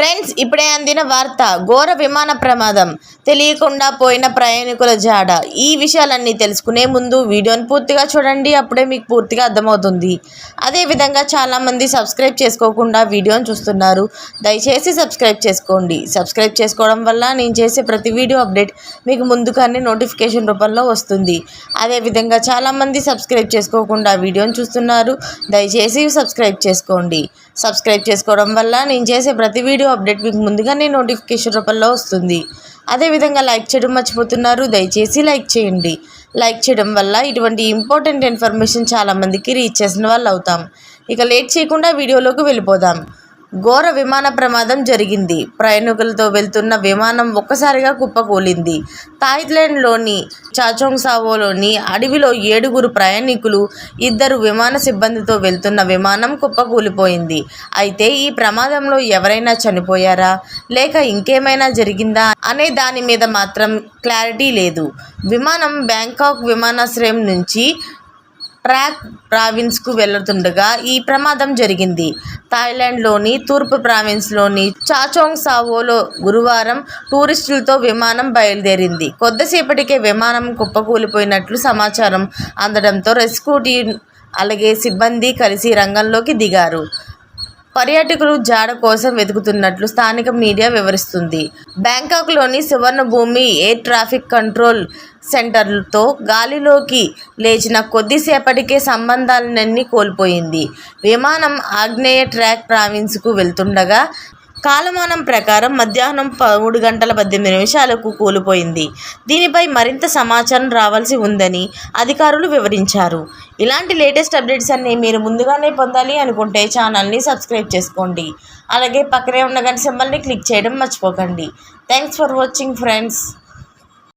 Friends ఇప్పుడే అందిన వార్త ఘోర విమాన ప్రమాదం. తెలియకుండా పోయిన ప్రయాణికుల జాడ. ఈ విషయాలన్నీ తెలుసుకునే ముందు వీడియోని పూర్తిగా చూడండి అప్పుడే మీకు పూర్తిగా అర్థమవుతుంది. అదేవిధంగా చాలామంది సబ్స్క్రైబ్ చేసుకోకుండా వీడియోని చూస్తున్నారు. దయచేసి సబ్స్క్రైబ్ చేసుకోండి. సబ్స్క్రైబ్ చేసుకోవడం వల్ల నేను చేసే ప్రతి వీడియో అప్డేట్ మీకు ముందుగానే నోటిఫికేషన్ రూపంలో వస్తుంది. అదేవిధంగా చాలామంది సబ్స్క్రైబ్ చేసుకోకుండా వీడియోని చూస్తున్నారు. దయచేసి సబ్స్క్రైబ్ చేసుకోండి. సబ్స్క్రైబ్ చేసుకోవడం వల్ల నేను చేసే ప్రతి వీడియో అప్డేట్ మీకు ముందుగానే నోటిఫికేషన్ రూపంలో వస్తుంది. అదేవిధంగా లైక్ చేయడం మర్చిపోతున్నారు. దయచేసి లైక్ చేయండి. లైక్ చేయడం వల్ల ఇటువంటి ఇంపార్టెంట్ ఇన్ఫర్మేషన్ చాలామందికి రీచ్ చేసిన వాళ్ళు అవుతాం. ఇక లేట్ చేయకుండా వీడియోలోకి వెళ్ళిపోదాం. ఘోర విమాన ప్రమాదం జరిగింది. ప్రయాణికులతో వెళ్తున్న విమానం ఒక్కసారిగా కుప్పకూలింది. థాయిలాండ్లోని చాచోంగ్ సావోలోని అడవిలో ఏడుగురు ప్రయాణికులు ఇద్దరు విమాన సిబ్బందితో వెళ్తున్న విమానం కుప్పకూలిపోయింది. అయితే ఈ ప్రమాదంలో ఎవరైనా చనిపోయారా? లేక ఇంకేమైనా జరిగిందా? అనే దాని మీద మాత్రం క్లారిటీ లేదు. విమానం బ్యాంకాక్ విమానాశ్రయం నుంచి ట్రాక్ ప్రావిన్స్కు వెళ్తుండగా ఈ ప్రమాదం జరిగింది. థాయిలాండ్లోని తూర్పు ప్రావిన్స్లోని చాచోంగ్ సావోలో గురువారం టూరిస్టులతో విమానం బయలుదేరింది. కొద్దిసేపటికే విమానం కుప్పకూలిపోయినట్లు సమాచారం అందడంతో రెస్క్యూ టీం అలాగే సిబ్బంది కలిసి రంగంలోకి దిగారు. పర్యాటకులు జాడ కోసం వెతుకుతున్నట్లు స్థానిక మీడియా వివరిస్తుంది. బ్యాంకాక్లోని సువర్ణభూమి ఎయిర్ ట్రాఫిక్ కంట్రోల్ సెంటర్లతో గాలిలోకి లేచిన కొద్దిసేపటికే సంబంధాలన్నీ కోల్పోయింది. విమానం ఆగ్నేయ ట్రాక్ ప్రావిన్స్కు వెళ్తుండగా కాలమానం ప్రకారం మధ్యాహ్నం మూడు గంటల పద్దెనిమిది నిమిషాలకు కూలిపోయింది. దీనిపై మరింత సమాచారం రావాల్సి ఉందని అధికారులు వివరించారు. ఇలాంటి లేటెస్ట్ అప్డేట్స్ అన్నీ మీరు ముందుగానే పొందాలి అనుకుంటే ఛానల్ని సబ్స్క్రైబ్ చేసుకోండి. అలాగే పక్కనే ఉన్న గంట సింబల్ని క్లిక్ చేయడం మర్చిపోకండి. Thanks for watching friends.